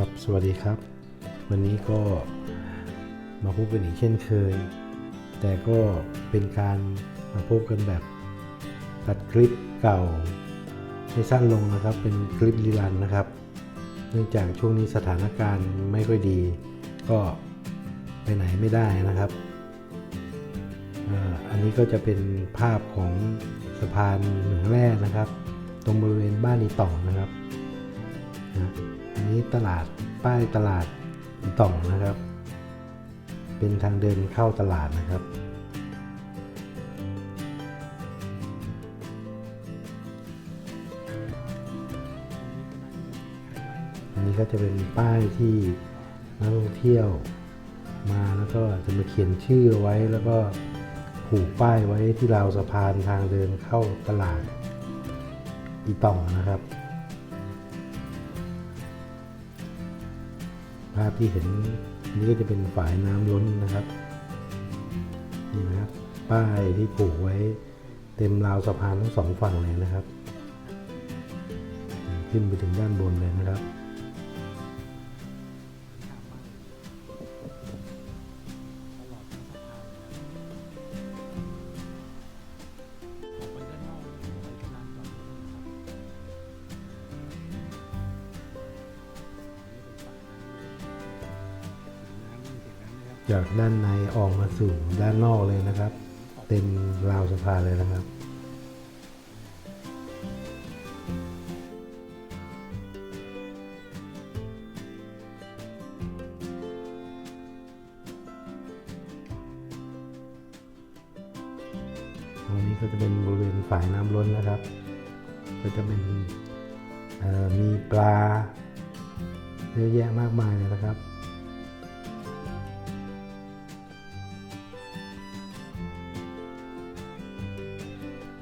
ครับสวัสดีครับ วันนี้ก็มาพบกันอีกเช่นเคย แต่ก็เป็นการมาพบกันแบบตัดคลิปเก่าให้สั้นลงนะครับ เป็นคลิปรีลันนะครับ เนื่องจากช่วงนี้สถานการณ์ไม่ค่อยดี ก็ไปไหนไม่ได้นะครับอันนี้ก็จะเป็นภาพของสะพานเหมืองแร่นะครับ ตรงบริเวณบ้านอีต่องนะครับนะ นี้ตลาดป้ายตลาดอีต่องนะครับ เป็นทางเดินเข้าตลาดนะครับ อันนี้ก็จะเป็นป้ายที่นักท่องเที่ยวมาแล้วก็จะมาเขียนชื่อไว้แล้วก็ผูกป้ายไว้ที่ราวสะพานทางเดินเข้าตลาดอีต่องนะครับ ภาพที่เห็นนี่ก็จะเป็นฝายน้ำล้นนะครับนี่นะครับ ป้ายที่ผูกไว้เต็มราวสะพานทั้งสองฝั่งเลยนะครับ ขึ้นไปถึงด้านบนเลยนะครับ จากด้านในออกมาสู่ด้านนอกเลยนะครับเต็มราวสะพานเลยนะครับตรงนี้ก็จะเป็นบริเวณฝายน้ำล้นนะครับ ก็จะเป็นมีปลาเยอะแยะมากมายเลยนะครับ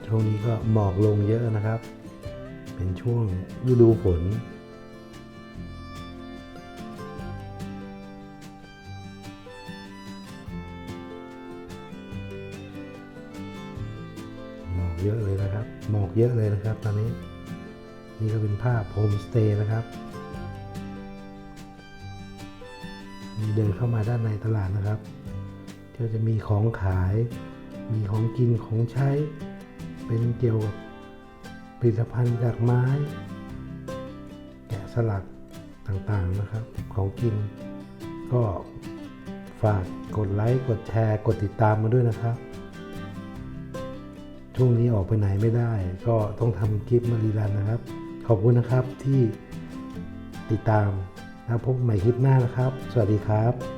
ช่วงนี้ก็หมอกลงเยอะนะครับ เป็นช่วงฤดูฝนหมอกเยอะเลยนะครับ หมอกเยอะเลยนะครับ ตอนนี้ นี่ก็เป็นภาพโฮมสเตย์นะครับมีเดินเข้ามาด้านในตลาดนะครับก็จะมีของขาย มีของกินของใช้ เป็นเกี่ยวกับผลิตภัณฑ์จากไม้ แกะสลักต่างๆนะครับ ของกิน ก็ฝากกดไลค์กดแชร์ กดติดตามมาด้วยนะครับ ช่วงนี้ออกไปไหนไม่ได้ ก็ต้องทำคลิปมารีรันนะครับ ขอบคุณนะครับที่ติดตามแล้วพบใหม่คลิปหน้านะครับ สวัสดีครับ